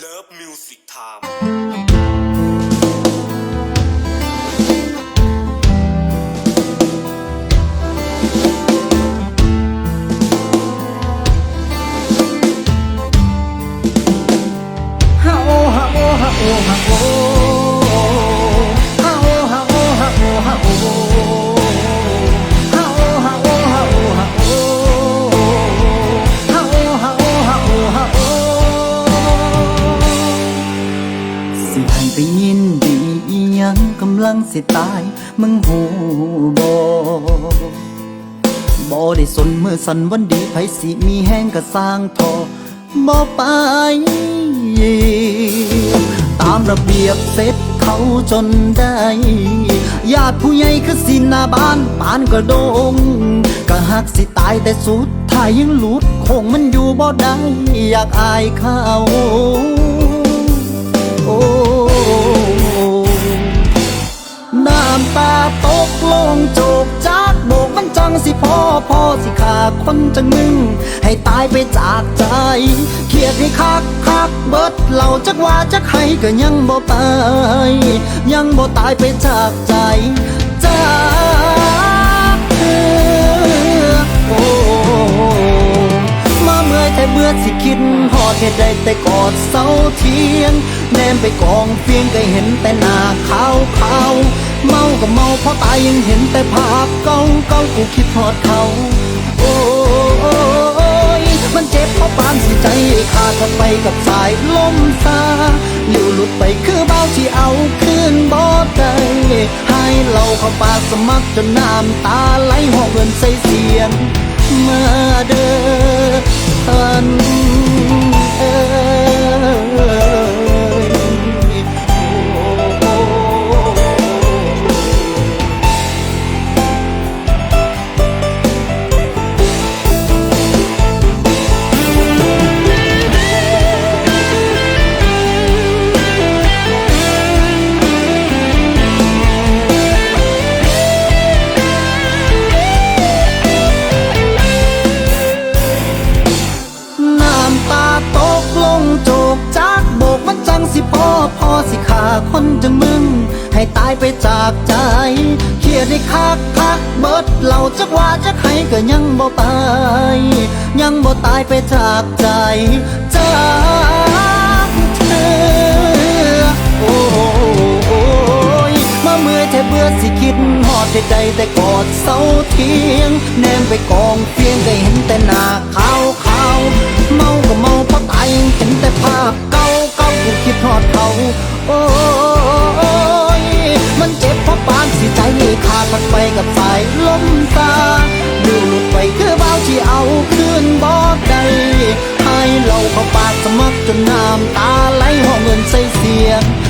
เลิฟมิวสิกไทม์ำลังสิตาย มึงหูบ่บ่ได้สนเมื่อสันวันดีไผสิมีแห้งก็สร้างทอบ่ไป ตามระเบียบเสร็จเขาจนได้ญาติผู้ใหญ่คือสิหน้าบ้านปานกระดงก็หักสิตายแต่สุดท้ายยังหลุดคงมันอยู่บ่ได้อยากอายเขาโอ้ ตาตกลงโจกจากโบกมันจังสิพอพอสิขาคนจังมึง ให้ตายไปจากใจเครียดให้คักคักเบิดเหล่าจักว่าจักให้ก็ยังบ่ไปยังบ่ตายไปจากใจจากเธอโอ้มาเมื่อยแต่เบื่อสิคิดหอดเหตุใดแต่กอดเสาเทียงแนมไปกองเฟียงก็เห็นแต่หน้าขาวขาว เมาก็เมาเพราะตายยังเห็นแต่ภาพเก่าเก่ากูคิดทอดเขา โอ้ยมันเจ็บเพราะปานสิใจขาดกันไปกับสายลมซาหลิวหลุดไปคือเบาที่เอาคืนบ่ได้ให้เราเข้าปากสมัครจนน้ำตาไหลห้องเงินใส่เสียงมาเด้อท่านเอ่ย เครียดให้คักคักเบิดเหล่าจักว่าจักให้ก็ยังบ่ไป ยังบ่ตายไปจากใจจากเธอโอ้ยมาเมื่อแทบเบื่อสิคิดหอดใดๆแต่กอดเสาเทียง แนมไปกองเฟียงก็เห็นแต่หน้าขาวขาวเมาก็เมาเพราะตายเห็นแต่ภาพเก่าเก่ากูคิดทอดเขาโอ้ time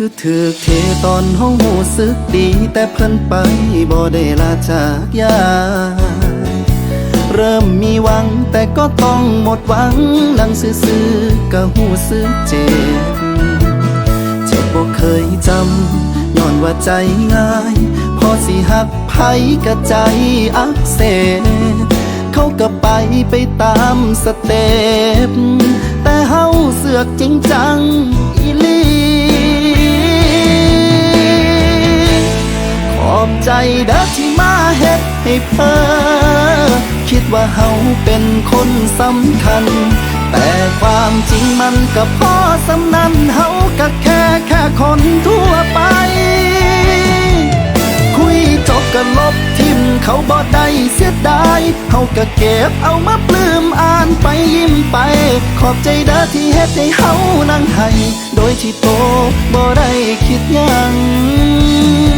คือถือเทตอนห้องหูสึกดี แต่เพิ่นไปบ่ได้ลาจากยา เริ่มมีหวังแต่ก็ต้องหมดหวังนั่งซื่อๆก็หูสึกเจ็บ เจ็บบ่เคยจำย้อนว่าใจง่าย พอสิหักไผกะใจอักเสบเขาก็ไปไปตามสเต็ปแต่เฮาเสือกจริงจัง อีหลีขอบใจเด้อที่มาเฮ็ดให้เพ้อคิดว่าเฮาเป็นคนสำคัญ แต่ความจริงมันก็พอสำนันเฮาก็แค่แค่คนทั่วไป คุยจบก็ลบทิมเขาบ่ได้เสียดายเฮาก็เก็บเอามาปลื้มอ่านไปยิ้มไป ขอบใจเด้อที่เฮ็ดให้เฮานั่งให้โดยที่โตบ่ได้คิดยัง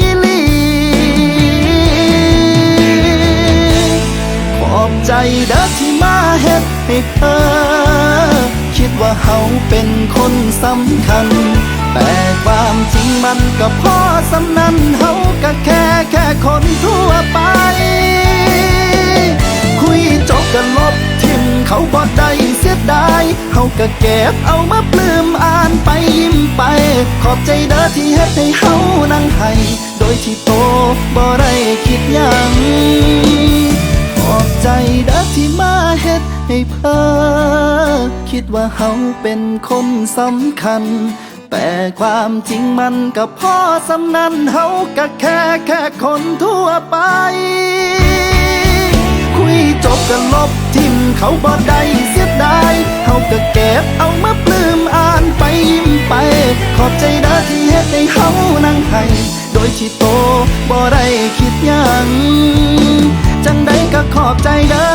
อีหลีขอบใจเด้อที่มาเฮ็ดให้เพอคิดว่าเฮาเป็นคนสำคัญ แต่ความจริงมันก็พอสำนันเฮาก็แค่แค่คนทั่วไป คุยจบกันลบทิมเขาบ่ได้เสียดายเฮาก็เก็บเอามาปลื้มอ่านไปยิ้มไป ขอบใจเด้อที่เฮ็ดให้เฮานั่งให้โดยที่โตบ่ได้คิดยัง อบใจเด้อที่มาเฮ็ดให้เพ้อคิดว่าเฮาเป็นคนสำคัญ แต่ความจริงมันก็พ่อสำนันเฮาก็แค่แค่คนทั่วไป คุยจบก็ลบทิมเขาบ่ได้เสียดายเฮาก็เก็บเอามาปลื้มอ่านไปยิ้มไป ขอบใจเด้อที่เฮ็ดให้เฮานั่งให้โดยที่โตบ่ได้ อบใจเด้อ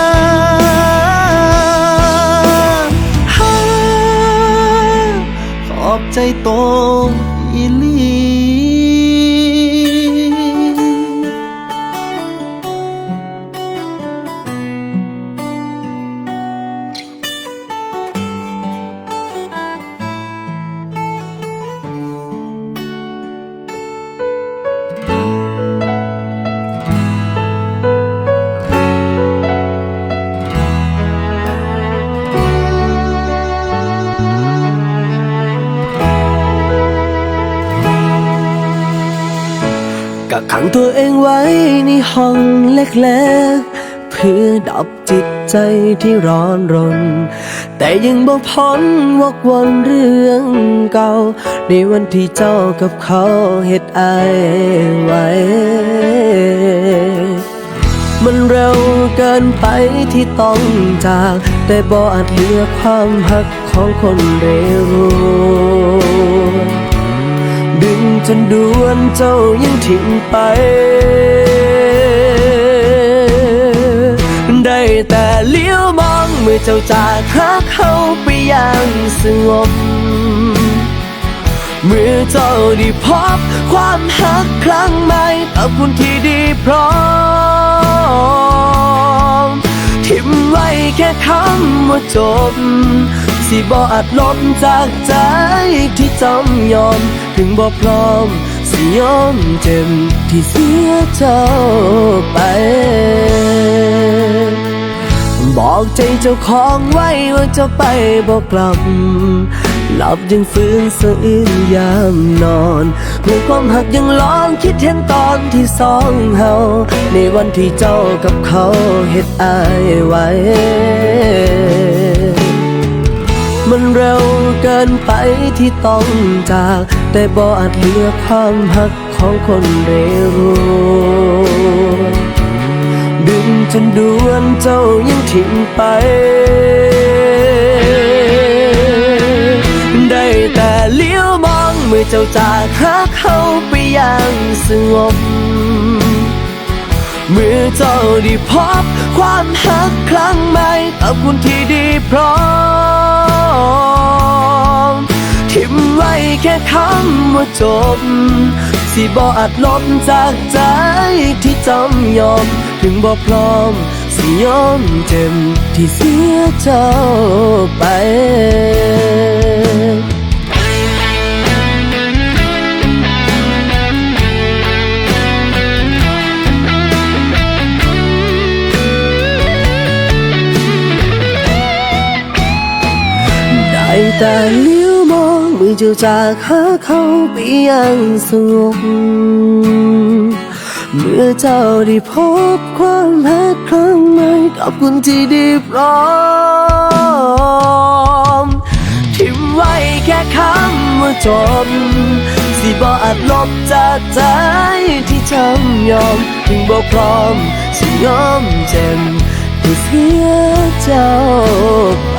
ขอบใจโต ก็ขังตัวเองไว้ในห้องเล็กๆ เพื่อดับจิตใจที่ร้อนรน แต่ยังบ่พ้นวกวนเรื่องเก่า ในวันที่เจ้ากับเขาเฮ็ดอายไว้ มันเร็วเกินไปที่ต้องจาก แต่บ่อาจเหลือความหักของคนเรรู้ ดึงจนดวนเจ้ายังทิ้งไป ได้แต่เลี้ยวมองเมื่อเจ้าจากหาเขาไปอย่างสงบเมื่อเจ้าได้พบความหักครั้งใหม่กับคนที่ดีพร้อม ทิมไว้แค่คำว่าจบ สิบ่อาจลบจากใจที่จำยอม ถึงบ่พร้อม สิยอมเจ็บที่เสียเจ้าไป บอกใจเจ้าของไว้ว่าจะไปบอกกลับ หลับยังฟื้นสะอื้นยามนอนเมื่อความหักยังร้องคิดเห็นตอนที่สองเฮาในวันที่เจ้ากับเขาเฮ็ดอายไว้ เร็วเกินไปที่ต้องจาก แต่บ่อาจเลือกความหักของคนเร่รู้ดึงจนดวนเจ้ายังทิ้งไป ได้แต่เลี้ยวมองเมื่อเจ้าจากหาเขาไปอย่างสงบเมื่อเจ้าได้พบความหักครั้งใหม่กับคนที่ดีพร้อม ทิ้มไว้แค่คำว่าจบ สิบออาจลบจากใจที่จำยอม ถึงบ่พร้อม สิยอมเจ็มที่เสียเจ้าไป แต่เลี้ยวมองมือเจ้าจากหาเขาไปอย่างสงบเมื่อเจ้าได้พบความรักครั้งใหม่กับคนที่ดีพร้อมทิ้มไว้แค่คำว่าจบสิบ่อาจลบจากใจที่จำยอมถึงบ่พร้อมสิยอมเจ็บที่เสียเจ้าไป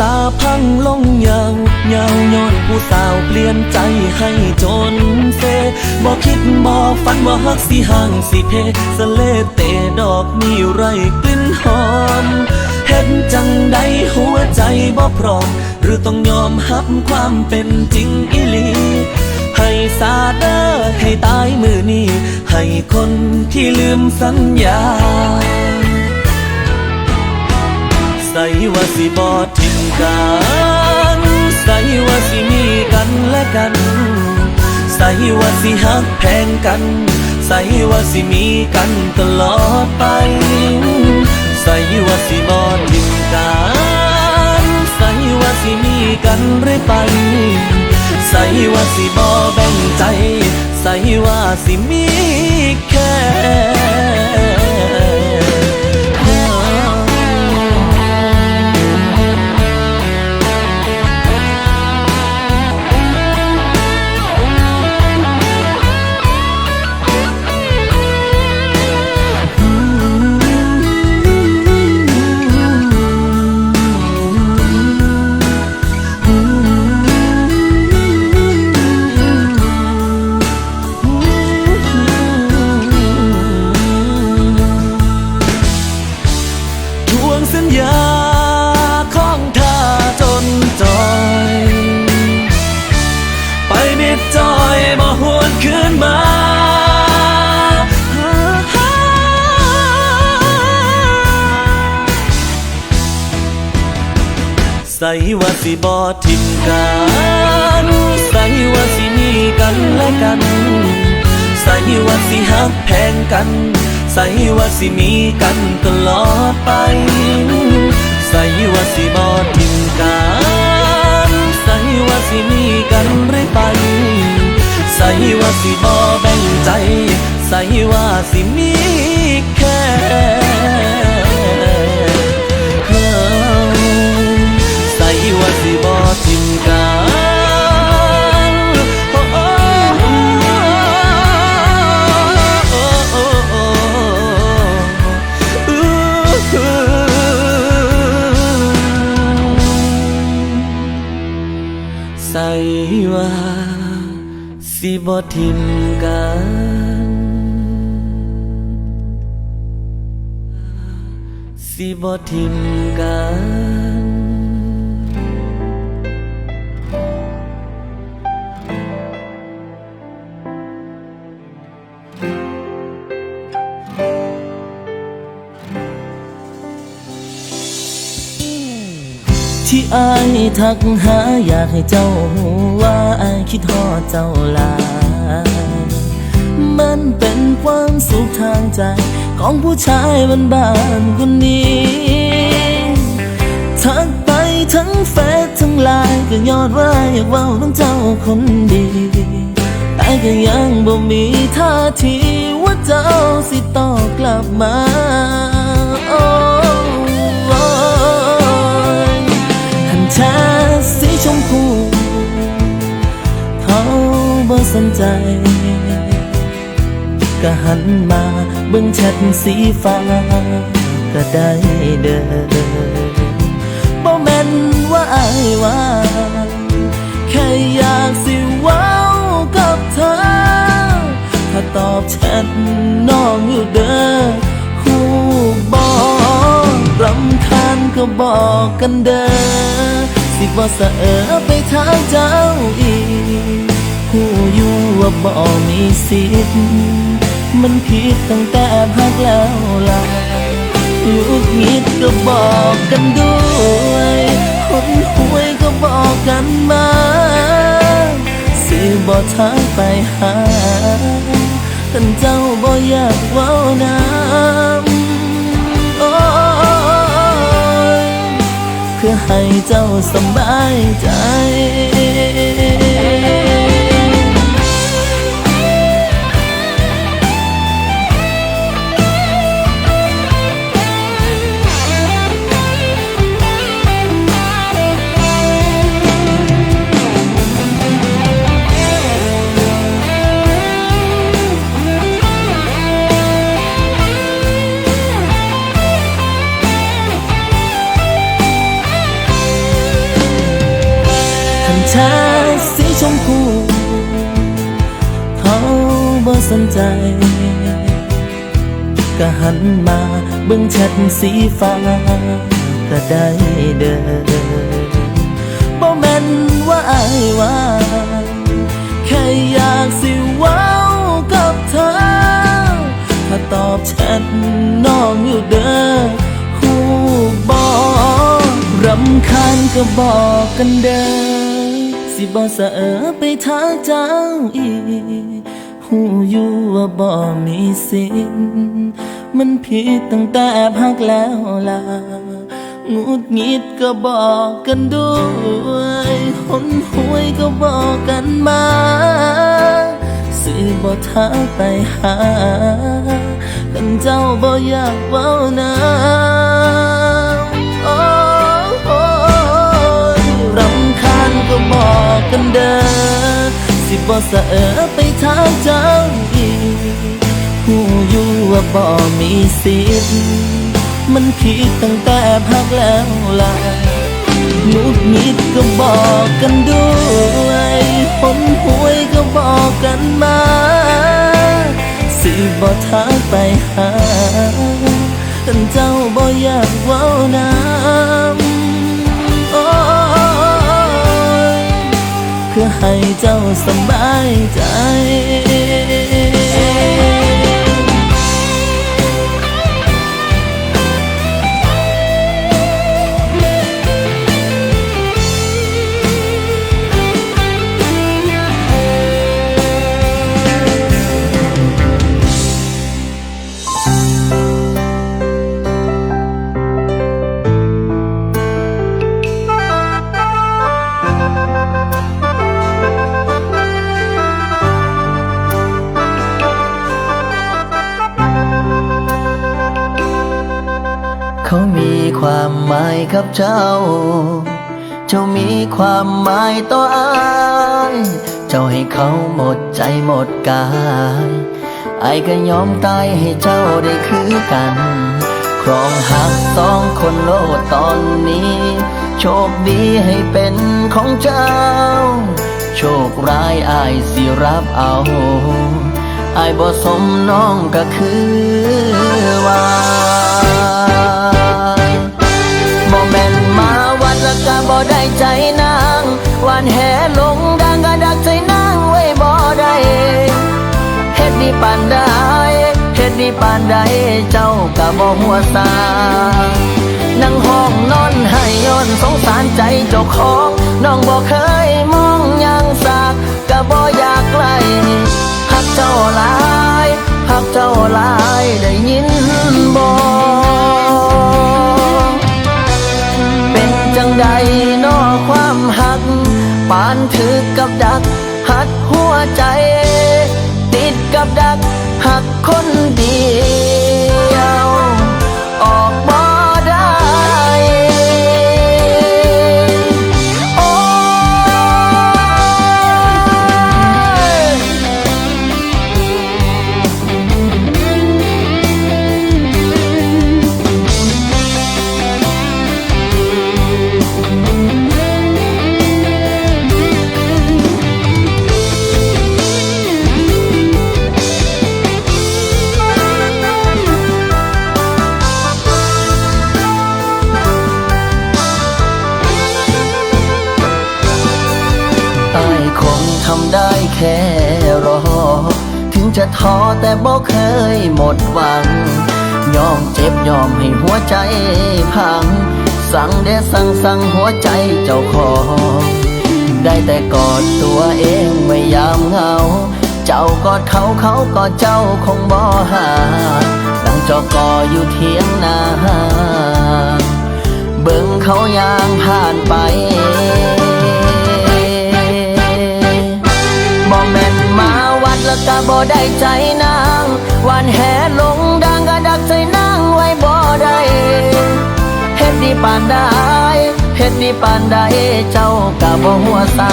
ตาพังลงยาวยาวย้อนผู้สาวเปลี่ยนใจให้จนเซบอกคิดบอกฝันว่าฮักสิห่างสิเพสเลเตดอกมีไรกลิ่นหอมเห็นจังใดหัวใจบ่พร้อม หรือต้องยอมหับความเป็นจริงอีหลีให้สาเดอให้ตายมือนี้ ให้คนที่ลืมสัญญา ใส่ว่าสิบอทิ้งกันใส่ว่าสิมีกันและกัน ใส่ว่าสิหักแพงกัน ใส่ว่าสิมีกันตลอดไป ใส่ว่าสิบอทิ้งกันใส่ว่าสิมีกันเรื่อยไป ใส่ว่าสิบอแบ่งใจ ใส่ว่าสิมีแค่ ใส่ว่าสิบอทิมกันใส่ว่าสิมีกันและกันใส่ว่าสิหักแพงกันใส่ว่าสิมีกันตลอดไปใส่ว่าสิบอทิมกันใส่ว่าสิมีกันเรือไปใส่ว่าสิบอแบ่งใจใส่ว่าสิมีแค่ ว่า สิบทิมกันสิบทิมกัน อายทักหาอยากให้เจ้าหูว่าอายคิดฮอดเจ้าลายมันเป็นความสุขทางใจ ของผู้ชายบ้านๆคนนี้ทักไปทั้งเฟซทั้งไลน์ก็ยอดว่าอยากเว้าต้องเจ้าคนดี แต่ก็ยังบ่มีท่าทีว่าเจ้าสิตอบกลับมาโบ่สนใจ ก็หันมาเบิ่งแชทสีฟ้า ก็ได้เด้อบ่แม่นว่าอายว่าแค่อยากสิเว้ากับเธอ ถ้าตอบแชทน้องอยู่เด้อคู่บอกรำคาญก็บอกกันเด้อสิบ่สะเออไปทางเจ้า ว่าบ่มีสิทธิ์มันผิดตั้งแต่พักแล้วล่ะลูกงิดก็บอกกันด้วยคนหวยก็บอกกันมาสิบ่ทางไปหากันเจ้าบ่อยากว้าน้ำโอ้เพื่อให้เจ้าสบายใจ ทันชาสีชมพูเขาบ่สนใจ ก็หันมาเบิ่งแชทสีฟ้าก็ได้เด้อบ่แม่นว่าอายว่าแค่อยากสิเว้ากับเธอ ถ้าตอบแชทน้องอยู่เด้อคู่บอกรำคาญก็บอกกันเด้อ สิบ่สะเออไปทางเจ้าอีกหูอยู่ว่าบ่มีสิทธิ์มันผิดตั้งแต่พักแล้วล่ะงุดงิดก็บอกกันด้วยคนหวยก็บอกกันมาสิบ่ทางไปหากันเจ้าบ่อยากเว้าน้ำ กันเด้อสิบ่สะเออไปทางเจ้าอีกหูอยู่ว่าบ่มีสิทธิ์มันผิดตั้งแต่พักแล้วล่ะหงุดหงิดก็บอกกันด้วยคนหวยก็บอกกันมา สิบ่ทางไปหากันเจ้าบ่อยากเว้าน้ำ ให้เจ้าสบายใจ เขามีความหมายกับเจ้า เจ้ามีความหมายต่ออายเจ้าให้เขาหมดใจหมดกายไอก็ยอมตายให้เจ้าได้คือกันคครองหักสองคนโลดตอนนี้ โชคดีให้เป็นของเจ้า โชคร้ายอายสิรับเอาอายบ่สมน้องก็คือว่า นางหวานแหลงดังก็ดักใจนางไว้บ่ได้เฮ็ดดีปานใดเฮ็ดดีปานใดเจ้าก็บ่หัวซานั่งห้องนอนให้ย้อนสงสารใจเจ้าของน้องบ่เคยมองยังสากก็บ่อยากไกลหักเจ้าหลายหักเจ้าหลายได้ยินบ่ ปานถือกับดัก หักหัวใจ ติดกับดัก หักคนเดียว ออก ท้อแต่บ่เคยหมดหวัง ยอมเจ็บยอมให้หัวใจพัง สั่งเดสั่งสั่งหัวใจเจ้าของได้แต่กอดตัวเองไว้ยามเหงา เจ้ากอดเขาเขากอดเจ้าคงบ่หาดังจอกออยู่เทียงนาเบิ่งเขายางผ่านไป ก็บ่ได้ใจนางหวานแหลงดังก็ดักใจนางไว้บ่ได้เฮ็ดดีปานใดเฮ็ดดีปานใดเจ้าก็บ่หัวซา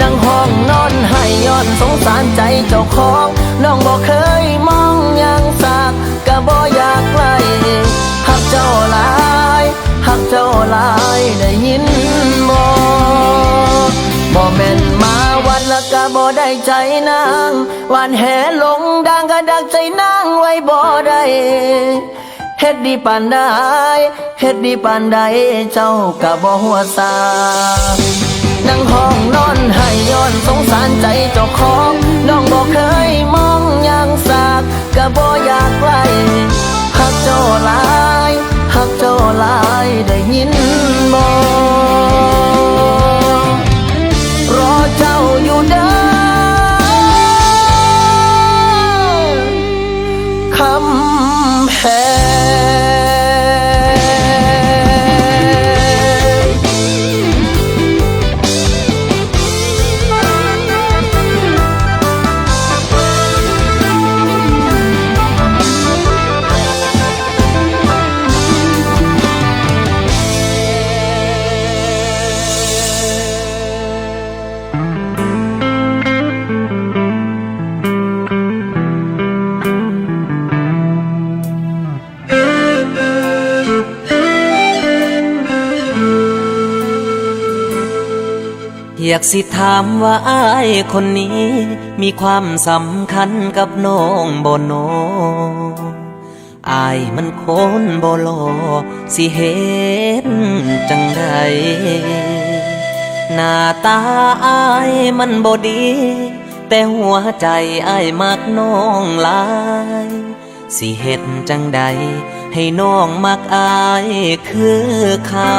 นั่งห้องนอนให้ย้อนสงสารใจเจ้าของน้องบ่เคยมองยังสากก็บ่อยากไกลหักเจ้าหลายหักเจ้าหลายได้ยินบ่บ่แม่นมาวัดแล้วก็ บ่ได้ใจนางหวานแหลงดังก็ดักใจนางไว้บ่ได้เฮ็ดดีปานใดเฮ็ดดีปานใดเจ้าก็บ่หัวซานั่งห้องนอนให้ย้อนสงสารใจเจ้าของน้องบ่เคยมองยังสากก็บ่อยากไกลหักเจ้าหลายหักเจ้าหลายได้ยินบ่ เจ้าอยู่เด้อคำแหงากสิถามว่าอ้ายคนนี้ มีความสำคัญกับน้องบ่โนอายมันคนบ่หลอสิเห็นจังใดหน้าตาอายมันบ่ดี แต่หัวใจอายมักน้องลาย สิเฮ็ดจังใด ให้น้องมักอายคือเขา